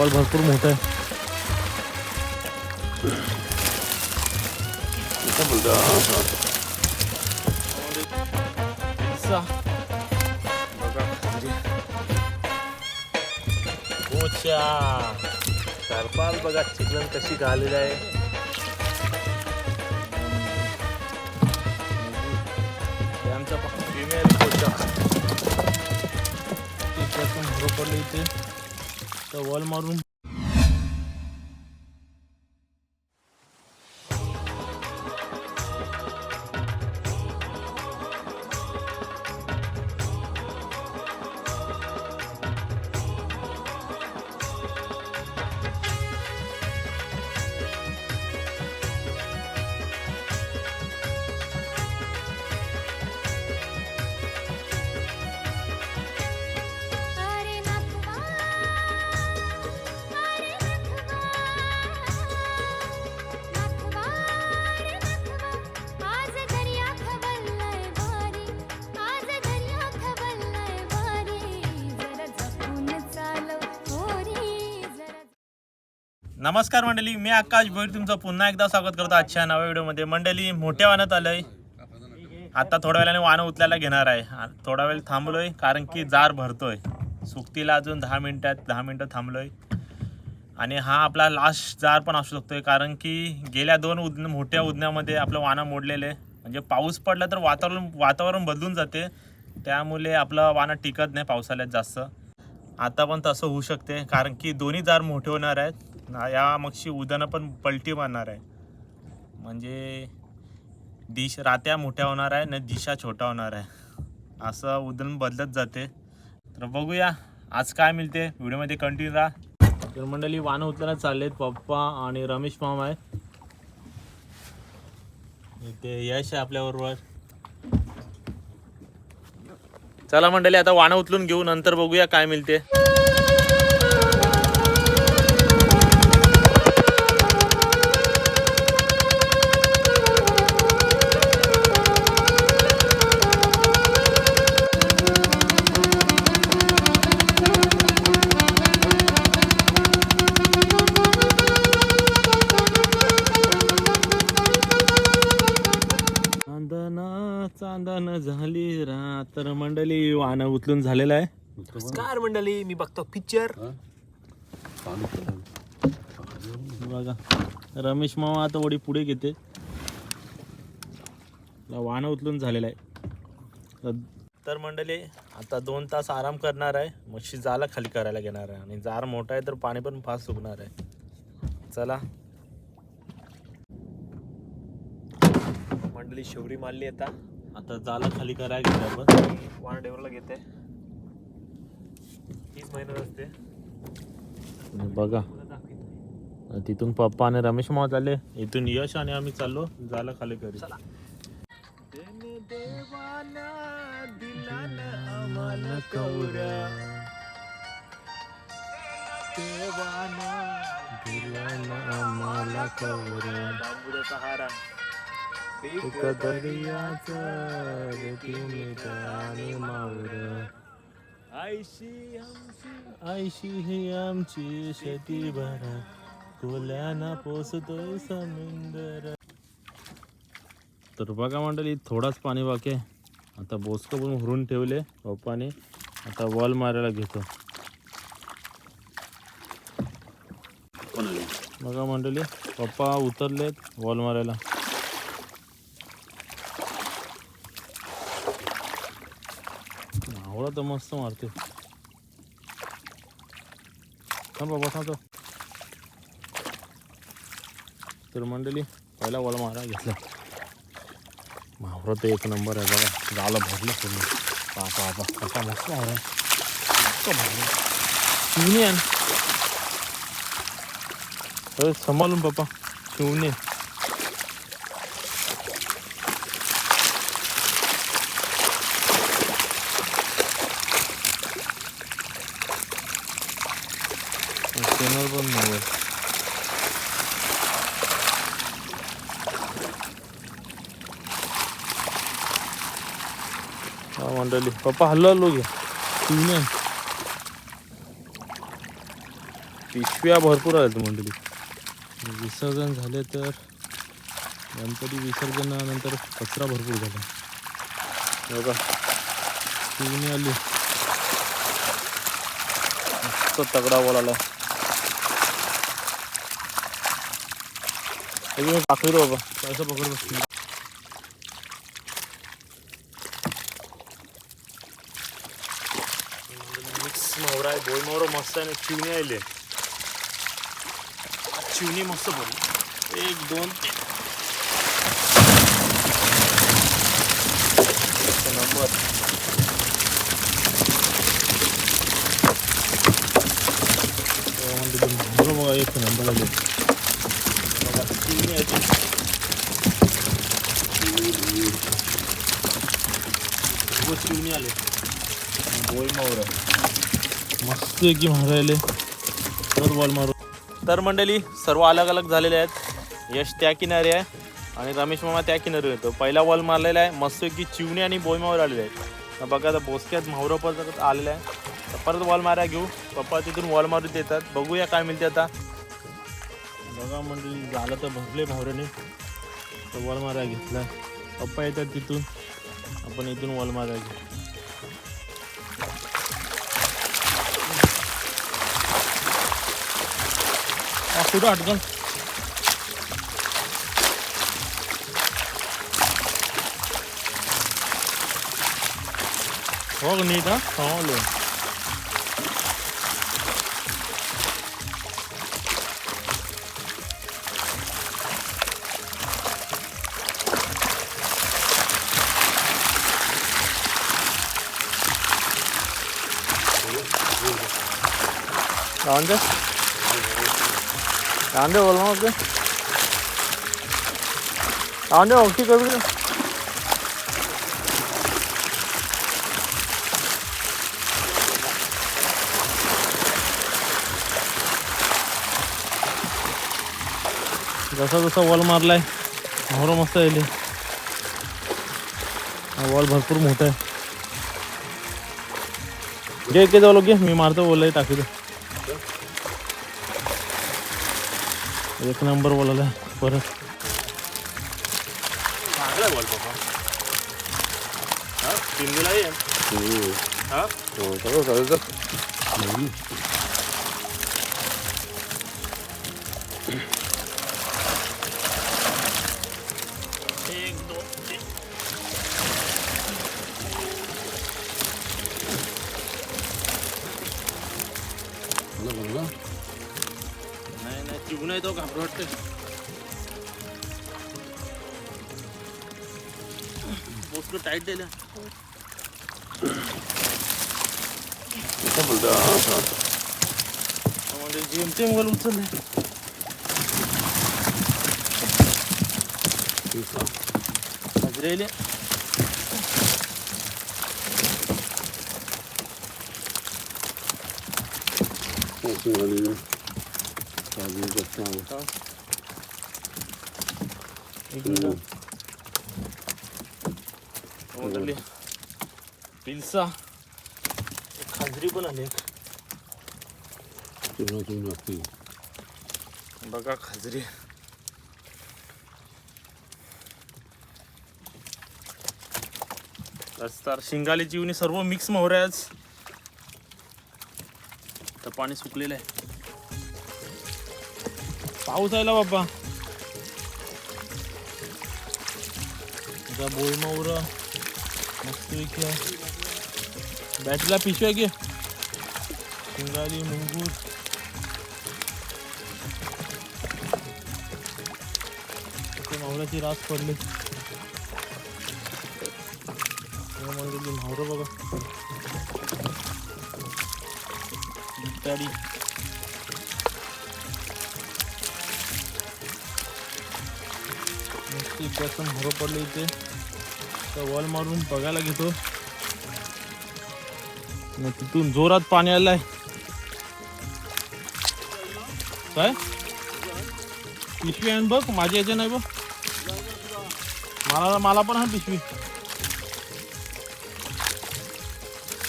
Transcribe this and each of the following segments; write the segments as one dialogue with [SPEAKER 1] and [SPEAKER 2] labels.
[SPEAKER 1] Wall भरपूर मोठं आहे. सा. बघा चिकलन कशी घालेली आहे. आमचा प्रीमियर पडलं इथे. तर वॉल मारून नमस्कार मंडळी मी आकाश भोईर तुमचं पुन्हा एकदा स्वागत करतो आजच्या नव्या व्हिडिओमध्ये. मंडळी मोठ्या वाहनात आलंय. आता थोड्या वेळाने वाहनं उचलायला घेणार आहे. थोडा वेळ थांबलोय कारण की जार भरतोय. सुकतीला अजून दहा मिनिटात दहा मिनिटं थांबलोय. आणि हा आपला लास्ट जार पण असू शकतोय कारण की गेल्या दोन उद मोठ्या उदण्यामध्ये आपलं वाहनं मोडलेले म्हणजे पाऊस पडला तर वातावरण वातावरण बदलून जाते. त्यामुळे आपलं वाहनं टिकत नाही पावसाळ्यात जास्त. आता पण तसं होऊ शकते कारण की दोन्ही जार मोठे होणार आहेत. ना- या मगशी उदानं पण पलटी मारणार आहे. म्हणजे दिश रात्या मोठ्या होणार आहे आणि दिशा छोटा होणार आहे. असं उदन बदलत जाते. तर बघूया आज काय मिळते? व्हिडिओमध्ये कंटिन्यू राहा. तर मंडळी वाहनं चालले चाललेत पप्पा आणि रमेश मामा आहे इथे यश आहे आपल्याबरोबर. चला मंडळी आता वाणं उचलून घेऊ नंतर बघूया काय मिळते. तर मंडळी वाहनं उचलून झालेलं आहे.
[SPEAKER 2] नमस्कार मंडळी मी बघतो पिक्चर
[SPEAKER 1] बघा रमेश मामा आता वडी पुढे घेते. वाहनं उचलून झालेलं आहे. तर- तर मंडळी आता दोन तास आराम करणार आहे. मच्छी जाला खाली करायला घेणार आहे. आणि जार मोठा आहे तर पाणी पण फास्ट सुकणार आहे. चला.
[SPEAKER 2] मंडळी शेवरी मारली आता.
[SPEAKER 1] आता जाला खाली करायला घेते आपण.
[SPEAKER 2] वाण डेवरला घेते. तीच मेहनत असते.
[SPEAKER 1] बघा. तिथून पप्पा आणि रमेश मामा चालले. इथून यश आणि आम्ही चाललो. जाला खाली करू
[SPEAKER 2] चला.
[SPEAKER 1] एक दर्याचं मावर.
[SPEAKER 2] आयशी
[SPEAKER 1] ही आमची शेती भरा. कोल्याना पोसतोय समुंदर. तर बघा मंडळी थोडाच पाणी बाकी आहे. आता बोसकं पण भरून ठेवले पप्पाने. आता वॉल मारायला घेतो. बघा मंडळी पप्पा उतरलेत वॉल मारायला. आवडा तर मस्त मारते थांब बाबा थांबतो तर मंडळी पहिला वॉल मारा घेतला मावरा तर एक नंबर आहे बघा गाला भरलं पूर्ण पापा बापा कसा मस्त मावरा मस्त मावरा शिवणी आहे अरे सांभाळून पप्पा शिवणी चॅनल पण नाही हा मंडळी. पप्पा हल्लो हल्लो घ्या पिशव्या भरपूर आहेत मंडळी. विसर्जन झाले तर गणपती विसर्जनानंतर कचरा भरपूर झाला. बघा. शिवणी आली. मस्त तगडा बोलाला पाकळी बाबा. कसं पकड मिक्स मोहरा आहे बोई मोहरा मस्त आहे आणि चिवणी आले चिवणी मस्त पडली एक दोन तीन एक नंबर तेव्हा म्हणते ते मोहरं बघा एक नंबर आले बघा, चिवणी आहे चिवणी आले मोहरा मस्त की मारायले परत बॉल मारू तर मंडळी सर्व अलग अलग झालेले आहेत. यश त्या किनारी आहे आणि रमेश मामा त्या किनारी येतो पहिला बॉल मारलेला आहे. मस्त की चिवणी आणि बोईमावर आलेले आहेत. तर बघा आता बोसक्यात म्हावरं परत आलेलं आहे. तर परत बॉल मारा घेऊ. पप्पा तिथून बॉल मारून देतात. बघूया काय मिळते आता. बघा मंडळी झालं तर भरले भावऱ्याने तर बॉल मारा घेतला पप्पा येतात तिथून. आपण इथून बॉल मारा घेऊ. हा, कुठं अटकल हो का नीट हा हो राहून कांदे राहून दे बोल मग ओके करू दे जसा जसा वॉल मारलाय मोहर मस्त येईल वॉल भरपूर मोठा आहे घे के जाऊ घे मी मारतो बोललाय टाकी एक नंबर बोलायला. परत. चांगला बॉल बाबा हा. सिंगल आहे हा. एक चिवून आहे तो घाबरट वाटतं पोस्ट टाईट दिलं म्हणजे जेमतेम गोल उचलले पिल्सा एक खाजरी पण आली. एक. बघा खाजरी. तर शिंगाली चिवणी सर्व मिक्स मोहर आहे आज तर पाणी सुकलेलं आहे. पाऊस आला बाबा बोल मोहर. मस्त बॅटरीला पिशव्या घे. शिंगाली मुंगूर. इथे मावळ्याची रास पडली. म्हणजे म्हावरं बघा. त्याचं मस्त पडलं पडले इथे. तर वॉल मारून बघायला घेतो. तिथून जोरात पाणी आलंय. काय? पिशवी आहे बघ माझ्या याच्या नाही बघ. मला मला पण आहे पिशवी.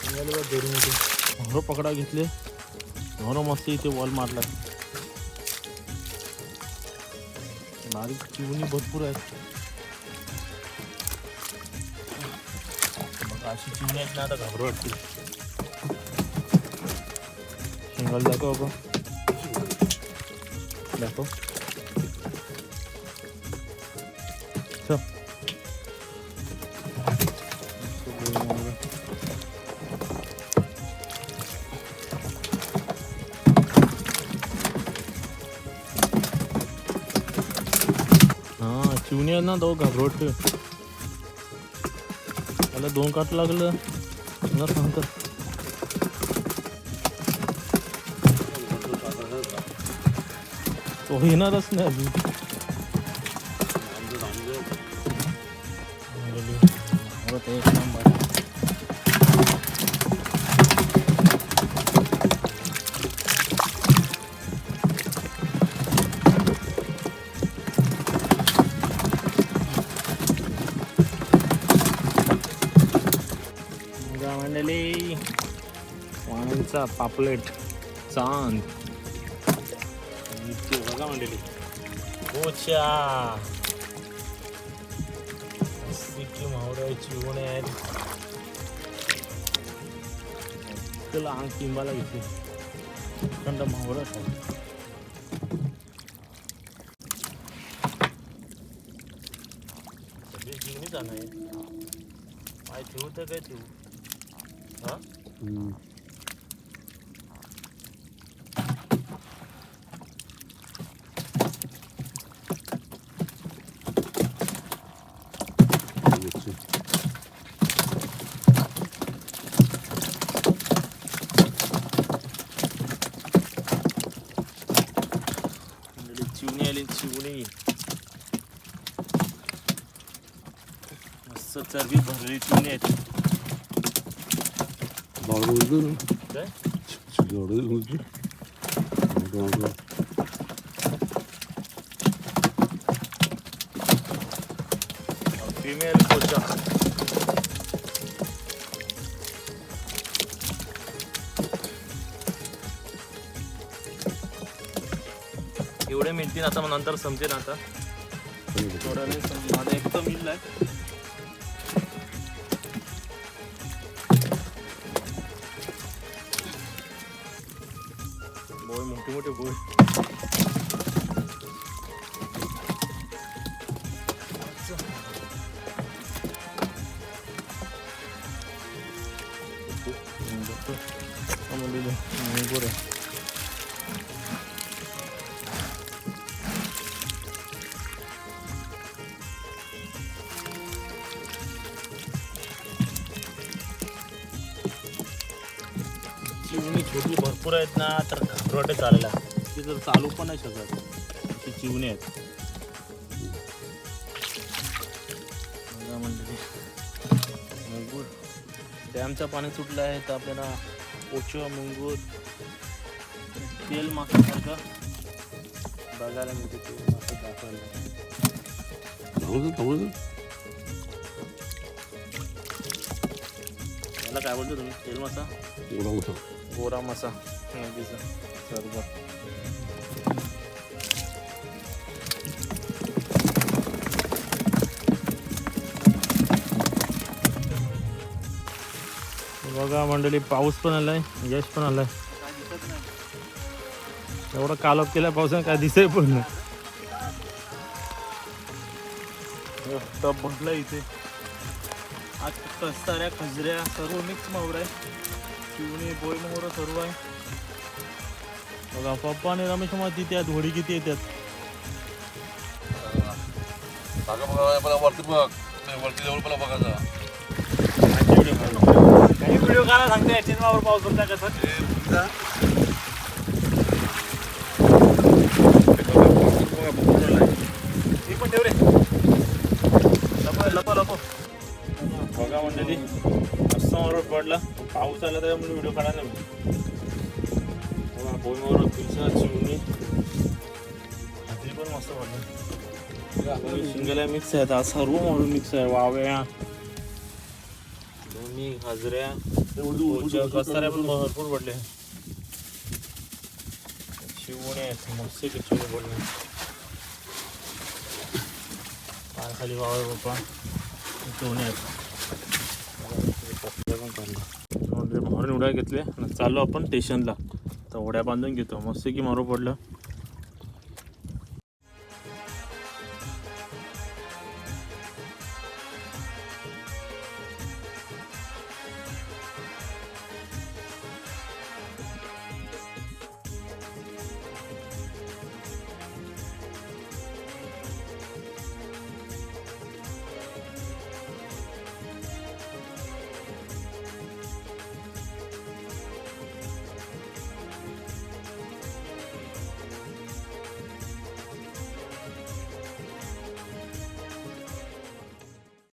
[SPEAKER 1] निघाले मोहरं पकडा घेतले. हो मस्त इथे वॉल मारला बारीक चिवणी भरपूर आहेत. बघा अशी चिवणी आहेत ना आता घाबरू वाटते. शिंगल दाखव बघ दाखव. आहे ना? तो घाबरवट त्याला दोन काट लागलं मला सांगतात तो येणारच नाही अजून हो, ते एक नंबर. वाणांचा पापलेट चांद. बघा मंडळी पोचा सिक्की मावळ्याची उणे आहेत. त्याला अंग किंबाला घेतली थंड मावळच आहे सगळी जीवनी जाणं आहे. काय ठेवू तर काय ठेवू हा मंडळी चिवणी आली चिवणी मस्त चरबी भरलेली चिवणी आहेत काय फिमेल कोचा एवढे मिळतील आता मग नंतर संपतील आता थोड्या वेळ संपतील आता एक तर मोठे मोठे बोय बरं चिवणी छोटी भरपूर आहेत ना तर घाबरवाटे चालेल ती जर चालू पण नाही शकत ती चिवणी आहेत. मुंगूर. डॅमचं पाणी सुटलं आहे तर आपल्याला पोचो मुंगूर. तेल मासासारखं बघायला मिळते तेल मासा दाखवायला याला काय बोलतो तुम्ही? तेल मासा? गोरा मासा. नदीचा बरोबर बघा मंडळी पाऊस पण आलाय यश पण आलाय. एवढा कालप केला पावसाने काय दिसत पण नाही. टप म्हटलं इथे. आज कस्ताऱ्या खजऱ्या सर्व मिक्स मावर आहे. चिवणी बोई मोहर सर्व आहे. बघा पप्पा आणि रमेश मग तिथे आहेत होडी किती येतात
[SPEAKER 3] वरती बघ. वरती जवळ मला बघायचा
[SPEAKER 2] काही व्हिडिओ काढा सांगते पाऊस होता कसं ती पण ठेव रे.
[SPEAKER 1] लपो लपो लपो बघा मंडळी पडला. पाऊस आला त्यामुळे व्हिडिओ काढायला नाही मोहर पिसा चिवणी हातरी पण मस्त पडली शिंगल्या मिक्स आहेत आज सर्व मोहर मिक्स आहे वाव्या दोन्ही हाजऱ्या कस्ताऱ्या पण भरपूर पडले आहेत मस्त चिवणे बोलणे पाय खाली वावर बाप्पा चिवणे आहेत पण काढले उड्या घेतले आणि चाललो आपण स्टेशनला आता उड्या बांधून घेतो. मस्त की मारू पडलं.